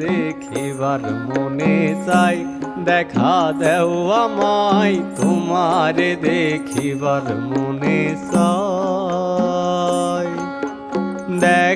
দেখিবার মনে চাই দেখা দেওয়া দেও তোমার তোমারে দেখিবার মনে চাই।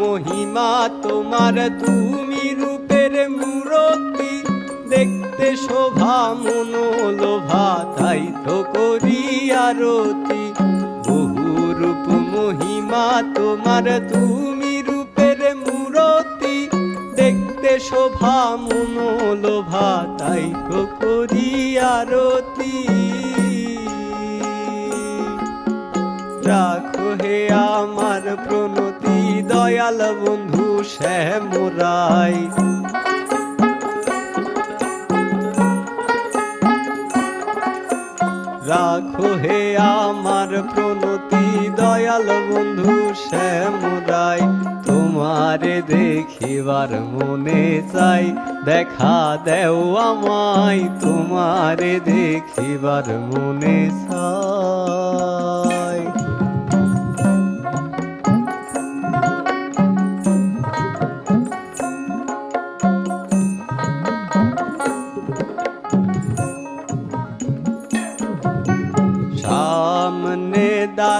মহিমা তোমার, তুমি রূপের মূরতি। দেখতে শোভা, মনোলোভা, তাই তো করি আরতি। বহু রূপ মহিমা তোমার, তুমি রূপের মূরতি। দেখতে শোভা, মনোলোভা, তাই তো করি আরতি। রাখো হে আমার প্রণতি। দয়াল বন্ধু শ্যামরাই। রাখো হে আমার প্রণতি, দয়াল বন্ধু শ্যামরাই। তোমারে দেখিবার মনে চাই, দেখা দেও আমায়, তোমারে দেখিবার মনে চাই।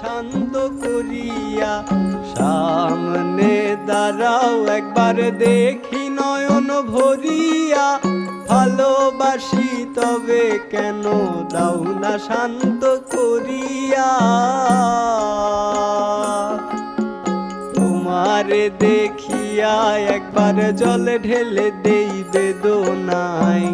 শান্ত করিয়া সামনে দাঁড়াও, একবার দেখি নয়ন ভরিয়া। ভালোবাসি তবে কেন দাও না শান্ত করিয়া। তোমারে দেখিয়া একবার জলে ঢেলে দেই বেদনাই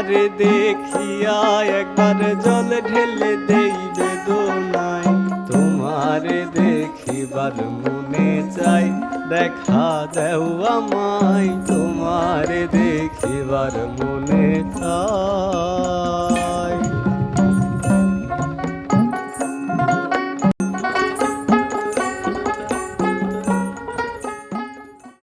তোমারে দেখিয়া একবার জল ঢেলে দেই বেদনাই তোমারে দেখিবার মনে চাই, দেখা দেও আমায়। তোমারে দেখিবার মনে চাই।